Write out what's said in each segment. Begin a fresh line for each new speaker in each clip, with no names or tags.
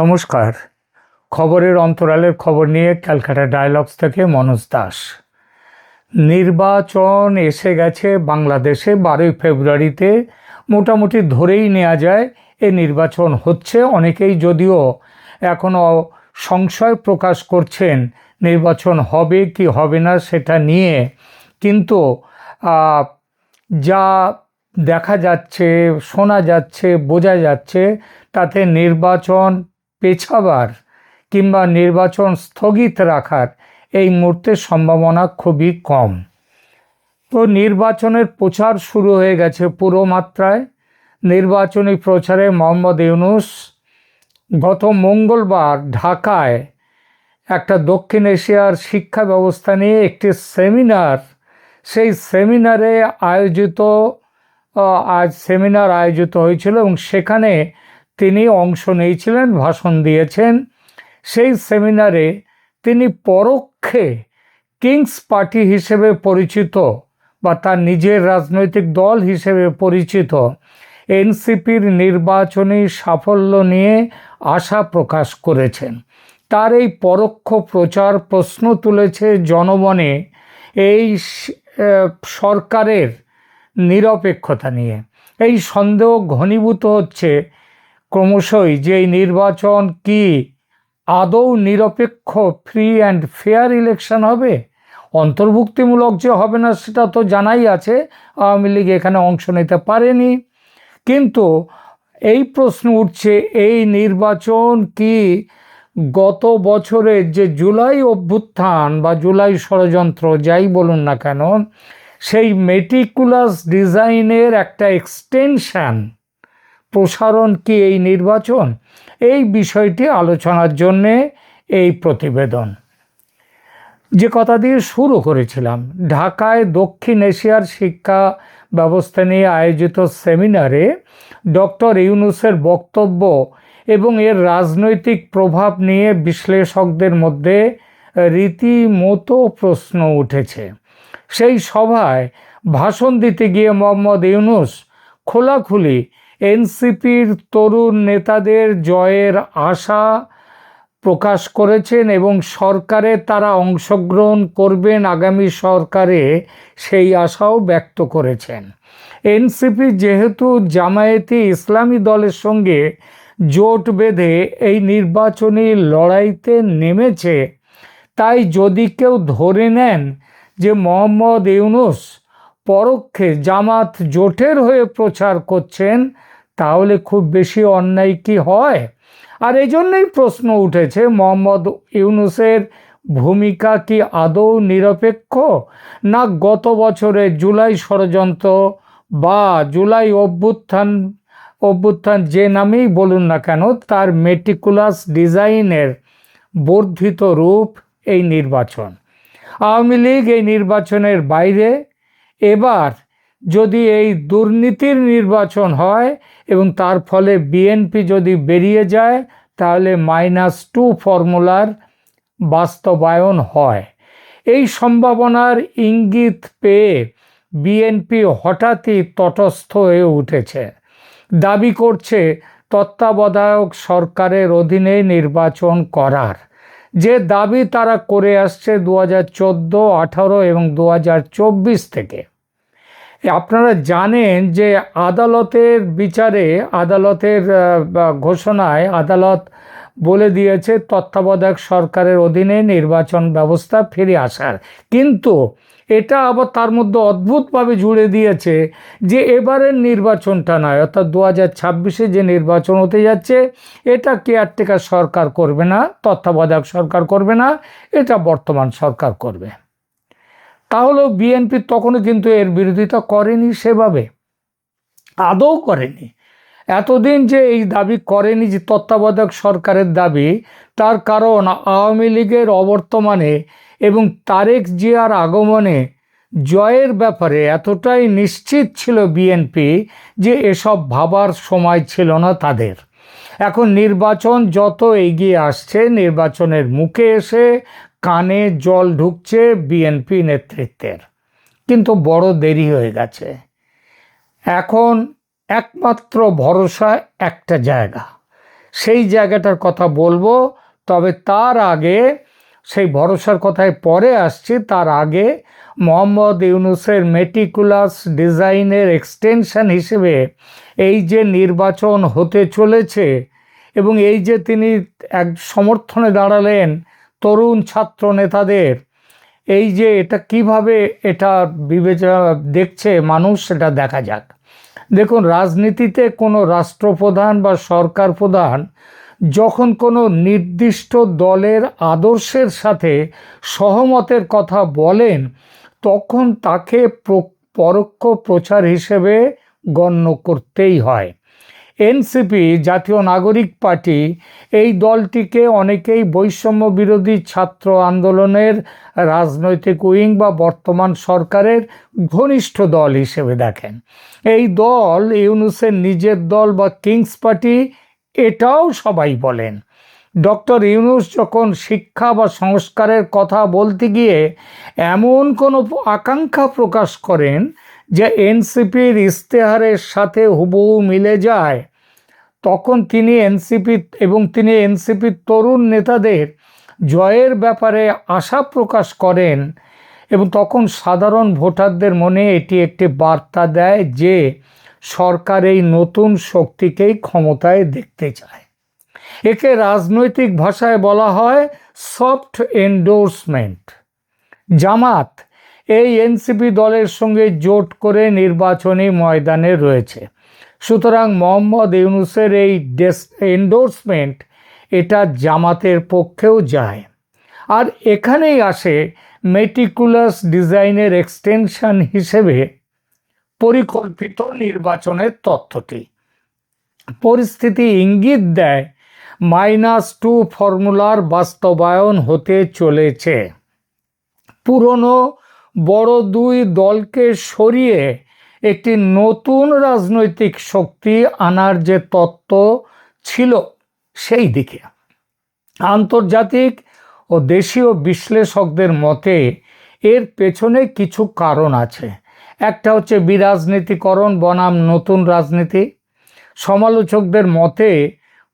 নমস্কার। খবরের অন্তরালের খবর নিয়ে ক্যালকাটা ডায়ালগস থেকে মনোজ দাস। নির্বাচন এসে গেছে বাংলাদেশে, বারোই ফেব্রুয়ারিতে। মোটামুটি ধরেই নেওয়া যায়, এ নির্বাচন হচ্ছে। অনেকেই যদিও এখনও সংশয় প্রকাশ করছেন, নির্বাচন হবে কি হবে না সেটা নিয়ে। কিন্তু যা দেখা যাচ্ছে, শোনা যাচ্ছে, বোঝা যাচ্ছে, তাতে নির্বাচন পেছাবার কিংবা নির্বাচন স্থগিত রাখার এই মুহূর্তে সম্ভাবনা খুবই কম। তো নির্বাচনের প্রচার শুরু হয়ে গেছে পুরো মাত্রায় নির্বাচনী প্রচারে মোহাম্মদ ইউনুস গত মঙ্গলবার ঢাকায় একটা দক্ষিণ এশিয়ার শিক্ষা ব্যবস্থা নিয়ে একটি সেমিনার, সেই সেমিনারে আয়োজিত আজ সেমিনার আয়োজিত হয়েছিল এবং সেখানে তিনি অংশ নিয়েছিলেন, ভাষণ দিয়েছেন। সেই সেমিনারে তিনি পরোক্ষে কিংস পার্টি হিসেবে পরিচিত বা তার নিজের রাজনৈতিক দল হিসেবে পরিচিত এনসিপির নির্বাচনী সাফল্য নিয়ে আশা প্রকাশ করেছেন। তার এই পরোক্ষ প্রচার প্রশ্ন তুলেছে জনমনে এই সরকারের নিরপেক্ষতা নিয়ে। এই সন্দেহ ঘনীভূত হচ্ছে ক্রমশই যে নির্বাচন কি আদৌ নিরপেক্ষ ফ্রি অ্যান্ড ফেয়ার ইলেকশন হবে? অন্তর্ভুক্তিমূলক যে হবে না সেটা তো জানাই আছে। আওয়ামী লীগ এখানে অংশ নিতে পারেনি। কিন্তু এই প্রশ্ন উঠছে, এই নির্বাচন কি গত বছরের যে জুলাই অভ্যুত্থান বা জুলাই ষড়যন্ত্র যাই বলুন না কেন, সেই মেটিকুলাস ডিজাইনের একটা এক্সটেনশন প্রসারণ কি এই নির্বাচন? এই বিষয়টি আলোচনার জন্যে এই প্রতিবেদন। যে কথা দিয়ে শুরু করেছিলাম, ঢাকায় দক্ষিণ এশিয়ার শিক্ষা ব্যবস্থা নিয়ে আয়োজিত সেমিনারে ডক্টর ইউনুসের বক্তব্য এবং এর রাজনৈতিক প্রভাব নিয়ে বিশ্লেষকদের মধ্যে রীতিমতো প্রশ্ন উঠেছে। সেই সভায় ভাষণ দিতে গিয়ে মোহাম্মদ ইউনুস খোলাখুলি এনসিপির তরুণ নেতাদের জয়ের আশা প্রকাশ করেছেন এবং সরকারে তারা অংশগ্রহণ করবেন আগামী সরকারে সেই আশাও ব্যক্ত করেছেন। এনসিপি যেহেতু জামায়াতি ইসলামী দলের সঙ্গে জোট বেঁধে এই নির্বাচনী লড়াইতে নেমেছে, তাই যদি কেউ ধরে নেন যে মোহাম্মদ ইউনুস পরোক্ষে জামাত জোটের হয়ে প্রচার করছেন তাহলে খুব বেশি অন্যায় কি হয়? আর এই জন্যই প্রশ্ন উঠেছে, মোহাম্মদ ইউনুসের ভূমিকা কি আদৌ নিরপেক্ষ? না গত বছরে জুলাই ষড়যন্ত্র বা জুলাই অভ্যুত্থান অভ্যুত্থান যে নামেই বলুন না কেন, তার মেটিকুলাস ডিজাইনের বর্ধিত রূপ এই নির্বাচন। আওয়ামী লীগ এই নির্বাচনের বাইরে, এবার যদি এই দুর্নীতির নির্বাচন হয় এবং তার ফলে বিএনপি যদি বেরিয়ে যায়, তাহলে মাইনাস টু ফর্মুলার বাস্তবায়ন হয়। এই সম্ভাবনার ইঙ্গিত পেয়ে বিএনপি হঠাৎই তটস্থ হয়ে উঠেছে। দাবি করছে তত্ত্বাবধায়ক সরকারের অধীনে নির্বাচন করার। যে দাবি তারা করে আসছে দু হাজার চোদ্দ, আঠারো এবং দু হাজার চব্বিশ থেকে। আপনারা জানেন যে আদালতের বিচারে, আদালতের ঘোষণায় আদালত বলে দিয়েছে তত্ত্বাবধায়ক সরকারের অধীনে নির্বাচন ব্যবস্থা ফিরে আসার। কিন্তু এটা আবার তার মধ্যে অদ্ভুতভাবে জুড়ে দিয়েছে যে এবারের নির্বাচনটা নয়, অর্থাৎ দু হাজার ছাব্বিশে যে নির্বাচন হতে যাচ্ছে, এটা কেয়ারটেকার সরকার করবে না, তত্ত্বাবধায়ক সরকার করবে না, এটা বর্তমান সরকার করবে। তাহলেও বিএনপি তখনও কিন্তু এর বিরোধিতা করেনি সেভাবে, আদৌ করেনি। এতদিন যে এই দাবি করেনি যে তত্ত্বাবধায়ক সরকারের দাবি, তার কারণ আওয়ামী লীগের অবর্তমানে এবং তারেক জিয়ার আগমনে জয়ের ব্যাপারে এতটাই নিশ্চিত ছিল বিএনপি যে এসব ভাবার সময় ছিল না তাদের। এখন নির্বাচন যত এগিয়ে আসছে, নির্বাচনের মুখে এসে কানে জল ঢুকছে বিএনপি নেতৃত্বের। কিন্তু বড় দেরি হয়ে গেছে। এখন একমাত্র ভরসা একটা জায়গা। সেই জায়গাটার কথা বলব, তবে তার আগে, সেই ভরসার কথায় পরে আসছি, তার আগে মোহাম্মদ ইউনুসের মেটিকুলাস ডিজাইনের এক্সটেনশন হিসেবে এই যে নির্বাচন হতে চলেছে এবং এই যে তিনি এক সমর্থনে দাঁড়ালেন তরুণ ছাত্র নেতাদের, এই যে এটা কীভাবে এটা বিবেচনা দেখছে মানুষ, সেটা দেখা যাক। দেখুন, রাজনীতিতে কোনো রাষ্ট্রপ্রধান বা সরকার প্রধান যখন কোনো নির্দিষ্ট দলের আদর্শের সাথে সহমতের কথা বলেন, তখন তাকে পরোক্ষ প্রচার হিসেবে গণ্য করতেই হয়। এনসিপি, জাতীয় নাগরিক পার্টি, এই দলটিকে অনেকেই বৈষম্য বিরোধী ছাত্র আন্দোলনের রাজনৈতিক উইং বা বর্তমান সরকারের ঘনিষ্ঠ দল হিসেবে দেখেন। এই দল ইউনুসের নিজের দল বা কিংস পার্টি, এটাও সবাই বলেন। ডক্টর ইউনুস যখন শিক্ষা বা সংস্কারের কথা বলতে গিয়ে এমন কোনো আকাঙ্ক্ষা প্রকাশ করেন যে এনসিপির ইশতেহারের সাথে হুবহু মিলে যায়, তখন তিনি এনসিপি এবং তিনি এনসিপির তরুণ নেতাদের জয়ের ব্যাপারে আশা প্রকাশ করেন এবং তখন সাধারণ ভোটারদের মনে এটি একটি বার্তা দেয় যে সরকার এই নতুন শক্তিকেই ক্ষমতায় দেখতে চায়। একে রাজনৈতিক ভাষায় বলা হয় সফট এন্ডোর্সমেন্ট জামাত এই এনসিপি দলের সঙ্গে জোট করে নির্বাচনী ময়দানে রয়েছে। সুতরাং মোহাম্মদ ইউনুসের এই ডেস এন্ডোর্সমেন্ট এটা জামাতের পক্ষেও যায়। আর এখানেই আসে মেটিকুলাস ডিজাইনের এক্সটেনশন হিসেবে পরিকল্পিত নির্বাচনের তথ্যটি। পরিস্থিতি ইঙ্গিত দেয় মাইনাস টু ফর্মুলার বাস্তবায়ন হতে চলেছে। পুরনো বড় দুই দলকে সরিয়ে একটি নতুন রাজনৈতিক শক্তি আনার যে তত্ত্ব ছিল সেই দিকে। আন্তর্জাতিক ও দেশীয় বিশ্লেষকদের মতে এর পেছনে কিছু কারণ আছে। একটা হচ্ছে বিরাজনীতিকরণ, বনাম নতুন রাজনীতি। সমালোচকদের মতে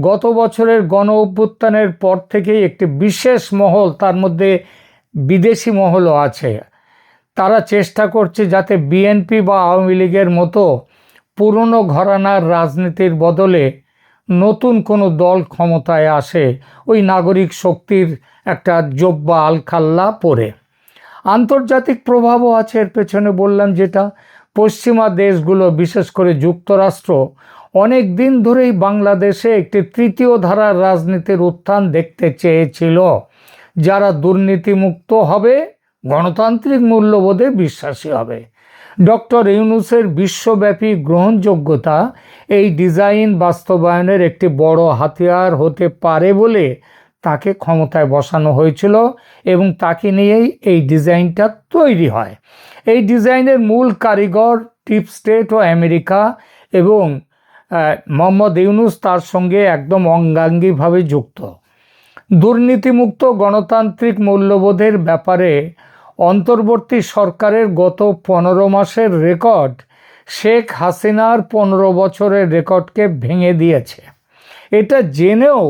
গত বছরের গণ অভ্যুত্থানের পর থেকেই একটি বিশেষ মহল, তার মধ্যে বিদেশি মহলও আছে। তারা চেষ্টা করছে যাতে বিএনপি বা আওয়ামী লীগের মতো পুরনো ঘরানার রাজনীতির বদলে নতুন কোনো দল ক্ষমতায় আসে। ওই নাগরিক শক্তির একটা জব্বা আলখাল্লা পরে। আন্তর্জাতিক প্রভাবও আছে এর পেছনে বললাম যেটা। পশ্চিমা দেশগুলো, বিশেষ করে যুক্তরাষ্ট্র, অনেক দিন ধরেই বাংলাদেশে একটি তৃতীয় ধারার রাজনীতির উত্থান দেখতে চেয়েছিল। যারা দুর্নীতিমুক্ত হবে গণতান্ত্রিক মূল্যবোধে বিশ্বাসী হবে। ডক্টর ইউনুসের বিশ্বব্যাপী গ্রহণযোগ্যতা এই ডিজাইন বাস্তবায়নের একটি বড় হাতিয়ার হতে পারে বলে তাকে ক্ষমতায় বসানো হয়েছিল এবং তাকে নিয়েই এই ডিজাইনটা তৈরি হয়। এই ডিজাইনের মূল কারিগর টিপ স্টেট ও আমেরিকা এবং মোহাম্মদ ইউনুস তার সঙ্গে একদম অঙ্গাঙ্গিভাবে যুক্ত। দুর্নীতিমুক্ত গণতান্ত্রিক মূল্যবোধের ব্যাপারে অন্তর্বর্তী সরকারের গত পনেরো মাসের রেকর্ড শেখ হাসিনার পনেরো বছরের রেকর্ডকে ভেঙে দিয়েছে। এটা জেনেও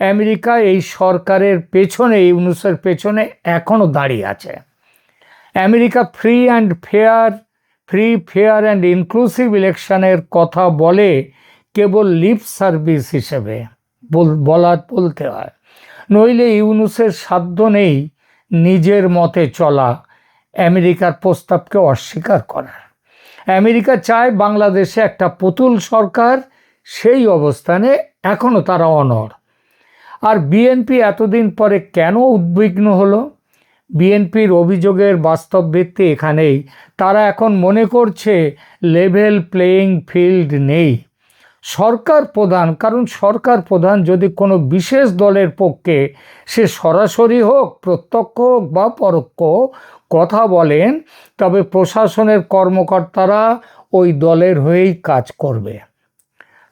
আমেরিকা এই সরকারের পেছনে, ইউনুসের পেছনে এখনও দাঁড়িয়ে আছে। America free and fair, free, fair and inclusive ইলেকশনের কথা বলে কেবল লিপ সার্ভিস হিসেবে বলা, বলতে হয়। নইলে ইউনুসের সাধ্য নেই নিজের মতে চলা আমেরিকার প্রস্তাবকে অস্বীকার করার আমেরিকা চায় বাংলাদেশে একটা পুতুল সরকার, সেই অবস্থানে এখনও তারা অনর আর বিএনপি এতদিন পরে কেন উদ্বিগ্ন হলো? বিএনপির অভিযোগের বাস্তব ভিত্তি এখানেই। তারা এখন মনে করছে লেভেল প্লেয়িং ফিল্ড নেই। সরকার প্রধান, কারণ সরকার প্রধান যদি কোনো বিশেষ দলের পক্ষে সে সরাসরি হোক, প্রত্যক্ষ হোক বা পরোক্ষ কথা বলেন, তবে প্রশাসনের কর্মকর্তারা ওই দলের হয়েই কাজ করবে।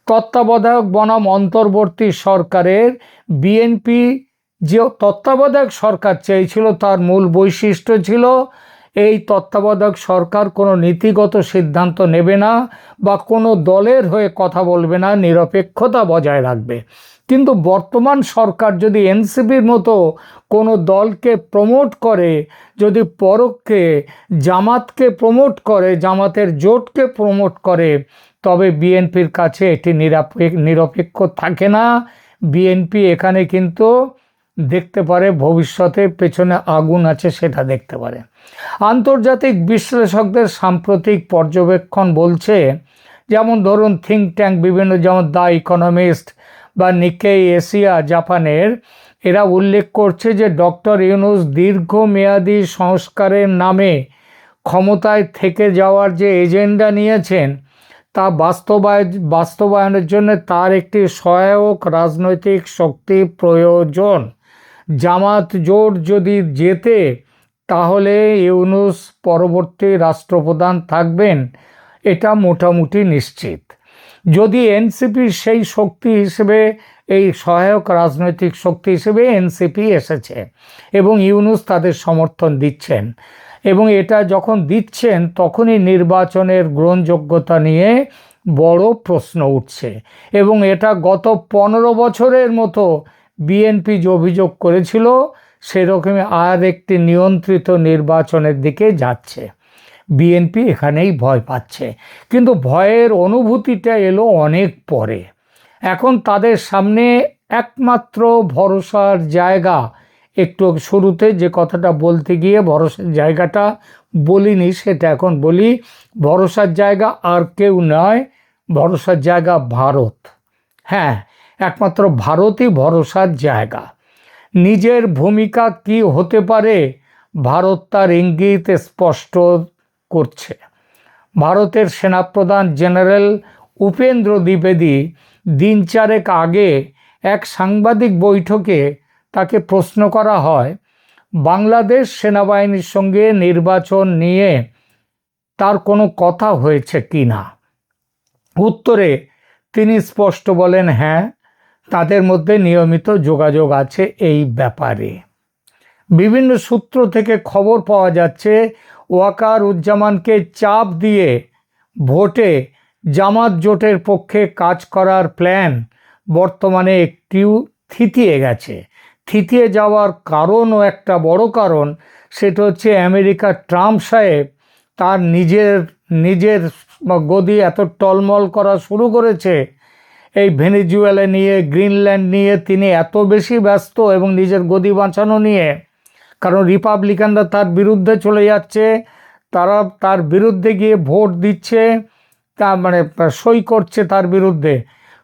তত্ত্বাবধায়ক বনাম অন্তর্বর্তী সরকারের বিএনপি যে তত্ত্বাবধায়ক সরকার চেয়েছিল, তার মূল বৈশিষ্ট্য ছিল এই তত্ত্বাবধায়ক সরকার কোনো নীতিগত সিদ্ধান্ত নেবে না বা কোনো দলের হয়ে কথা বলবে না, নিরপেক্ষতা বজায় রাখবে। কিন্তু বর্তমান সরকার যদি এনসিপির মতো কোনো দলকে প্রমোট করে, যদি পরোক্ষে জামাতকে প্রমোট করে, জামাতের জোটকে প্রমোট করে, তবে বিএনপির কাছে এটি নিরপেক্ষ থাকে না। বিএনপি এখানে কিন্তু দেখতে পারে, ভবিষ্যতে পেছনে আগুন আছে সেটা দেখতে পারে। আন্তর্জাতিক বিশ্লেষকদের সাম্প্রতিক পর্যবেক্ষণ বলছে, যেমন ধরুন থিঙ্ক ট্যাঙ্ক বিভিন্ন যেমন দ্য ইকোনমিস্ট বা নিকেই এশিয়া জাপানের, এরা উল্লেখ করছে যে ডক্টর ইউনুস দীর্ঘমেয়াদী সংস্কারের নামে ক্ষমতায় থেকে যাওয়ার যে এজেন্ডা নিয়েছেন, তা বাস্তবায় বাস্তবায়নের জন্য তার একটি সহায়ক রাজনৈতিক শক্তি প্রয়োজন। জামাত জোট যদি যেতে তাহলে ইউনুস পরবর্তী রাষ্ট্রপ্রধান থাকবেন, এটা মোটামুটি নিশ্চিত। যদি এনসিপির সেই শক্তি হিসেবে, এই সহায়ক রাজনৈতিক শক্তি হিসেবে এনসিপি এসেছে এবং ইউনুস তাদের সমর্থন দিচ্ছেন এবং এটা যখন দিচ্ছেন, তখনই নির্বাচনের গ্রহণযোগ্যতা নিয়ে বড় প্রশ্ন উঠছে এবং এটা গত পনেরো বছরের মতো বিএনপি যে অভিযোগ করেছিল, সেরকমই আর একটি নিয়ন্ত্রিত নির্বাচনের দিকে যাচ্ছে। বিএনপি এখানেই ভয় পাচ্ছে। কিন্তু ভয়ের অনুভূতিটা এলো অনেক পরে। এখন তাদের সামনে একমাত্র ভরসার জায়গা। একটু শুরুতে যে কথাটা বলতে গিয়ে ভরসার জায়গাটা বলিনি, সেটা এখন বলি, ভরসার জায়গা আর কেউ নয়, ভরসার জায়গা ভারত। হ্যাঁ একমাত্র ভারতই ভরসার জায়গা। নিজের ভূমিকা কি হতে পারে, ভারত তার ইঙ্গিত স্পষ্ট করছে। ভারতের সেনাপ্রধান জেনারেল উপেন্দ্র দ্বিবেদী দিন চারেক আগে এক সাংবাদিক বৈঠকে তাকে প্রশ্ন করা হয়, বাংলাদেশ সেনাবাহিনীর সঙ্গে নির্বাচন নিয়ে তার কোনো কথা হয়েছে কি না উত্তরে তিনি স্পষ্ট বলেন হ্যাঁ তাদের মধ্যে নিয়মিত যোগাযোগ আছে এই ব্যাপারে। বিভিন্ন সূত্র থেকে খবর পাওয়া যাচ্ছে ওয়াকার উজ্জামানকে চাপ দিয়ে ভোটে জামাত জোটের পক্ষে কাজ করার প্ল্যান বর্তমানে একটিও থিতিয়ে গেছে। থিতিয়ে যাওয়ার কারণও একটা বড় কারণ, সেটা হচ্ছে আমেরিকার ট্রাম্প সাহেব তার নিজের নিজের গদি এত টলমল করা শুরু করেছে এই ভেনিজুয়েলা নিয়ে, গ্রিনল্যান্ড নিয়ে তিনি এত বেশি ব্যস্ত এবং নিজের গদি বাঁচানো নিয়ে, কারণ রিপাবলিকানরা তার বিরুদ্ধে চলে যাচ্ছে, তারা তার বিরুদ্ধে গিয়ে ভোট দিচ্ছে, তা মানে সই করছে তার বিরুদ্ধে।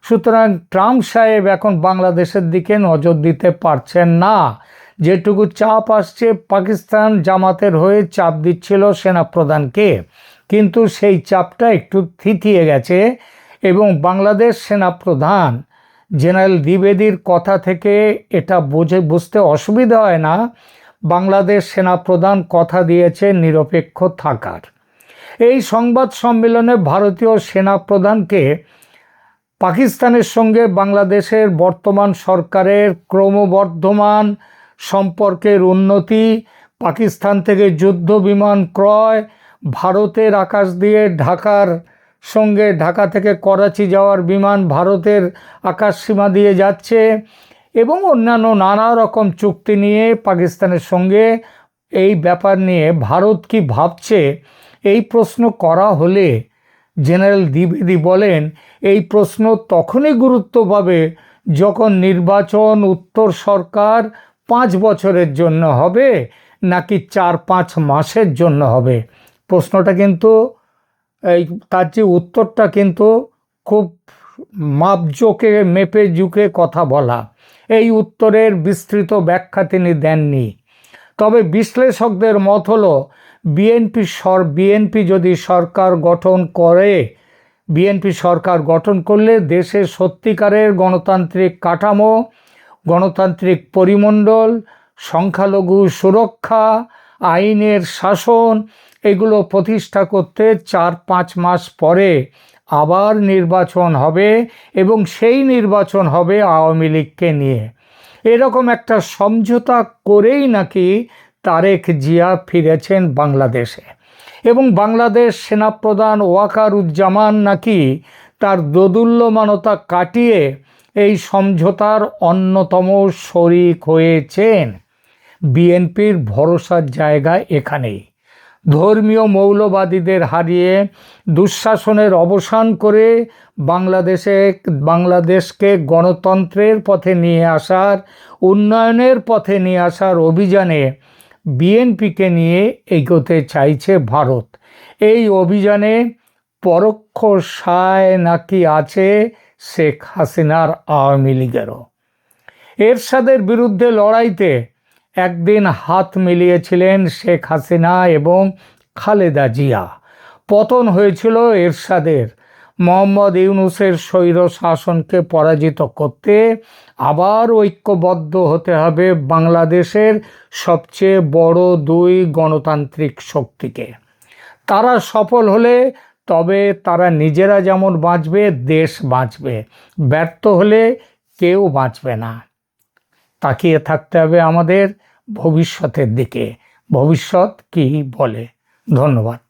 সুতরাং ট্রাম্প সাহেব এখন বাংলাদেশের দিকে নজর দিতে পারছেন না। যেটুকু চাপ আসছে, পাকিস্তান জামাতের হয়ে চাপ দিচ্ছিল সেনাপ্রধানকে। কিন্তু সেই চাপটা একটু থিতিয়ে গেছে। এবং বাংলাদেশ সেনাপ্রধান জেনারেল দ্বিবেদীর কথা থেকে এটা বুঝে, বুঝতে অসুবিধা হয় না। বাংলাদেশ সেনাপ্রধান কথা দিয়েছে নিরপেক্ষ থাকার। এই সংবাদ সম্মেলনে ভারতীয় সেনাপ্রধানকে পাকিস্তানের সঙ্গে বাংলাদেশের বর্তমান সরকারের ক্রমবর্ধমান সম্পর্কের উন্নতি, পাকিস্তান থেকে যুদ্ধ বিমান ক্রয়, ভারতের আকাশ দিয়ে ঢাকার সঙ্গে ঢাকা থেকে করাচি যাওয়ার বিমান ভারতের আকাশ সীমা দিয়ে যাচ্ছে এবং অন্যান্য নানা রকম চুক্তি নিয়ে পাকিস্তানের সঙ্গে এই ব্যাপার নিয়ে ভারত কি ভাবছে? এই প্রশ্ন করা হলে জেনারেল দ্বিবেদী বলেন, এই প্রশ্ন তখনই গুরুত্ব পাবে যখন নির্বাচন উত্তর সরকার পাঁচ বছরের জন্য হবে নাকি চার পাঁচ মাসের জন্য হবে? প্রশ্নটা কিন্তু এই তার যে উত্তরটা কিন্তু খুব মাপজোকে মেপে জুকে কথা বলা। এই উত্তরের বিস্তৃত ব্যাখ্যা তিনি দেননি। তবে বিশ্লেষকদের মত হলো, বিএনপি সর, বিএনপি যদি সরকার গঠন করে, বিএনপি সরকার গঠন করলে দেশে সত্যিকারের গণতান্ত্রিক কাঠামো, গণতান্ত্রিক পরিমণ্ডল, সংখ্যালঘু সুরক্ষা, আইনের শাসন এগুলো প্রতিষ্ঠা করতে চার পাঁচ মাস পরে আবার নির্বাচন হবে এবং সেই নির্বাচন হবে আওয়ামী লীগকে নিয়ে। এরকম একটা সমঝোতা করেই নাকি তারেক জিয়া ফিরেছেন বাংলাদেশে। এবং বাংলাদেশ সেনাপ্রধান ওয়াকারুজ্জামান নাকি তার দোদুল্যমানতা কাটিয়ে এই সমঝোতার অন্যতম শরিক হয়েছেন। বিএনপির ভরসার জায়গা এখানেই। ধর্মীয় মৌলবাদীদের হারিয়ে দুঃশাসনের অবসান করে বাংলাদেশে বাংলাদেশকে গণতন্ত্রের পথে নিয়ে আসার, উন্নয়নের পথে নিয়ে আসার অভিযানে বিএনপিকে নিয়ে এগোতে চাইছে ভারত। এই অভিযানে পরোক্ষ সায় নাকি আছে শেখ হাসিনার আওয়ামী লীগেরও। এরশাদের বিরুদ্ধে লড়াইতে একদিন হাত মিলিয়েছিলেন শেখ হাসিনা এবং খালেদা জিয়া। পতন হয়েছিল এরশাদের। মোহাম্মদ ইউনুসের স্বৈর শাসনকে পরাজিত করতে আবার ঐক্যবদ্ধ হতে হবে বাংলাদেশের সবচেয়ে বড় দুই গণতান্ত্রিক শক্তিকে। তারা সফল হলে তবে তারা নিজেরা যেমন বাঁচবে, দেশ বাঁচবে। ব্যর্থ হলে কেউ বাঁচবে না। তাকিয়ে থাকতে হবে আমাদের ভবিষ্যতের দিকে। ভবিষ্যৎ কি বলে? ধন্যবাদ।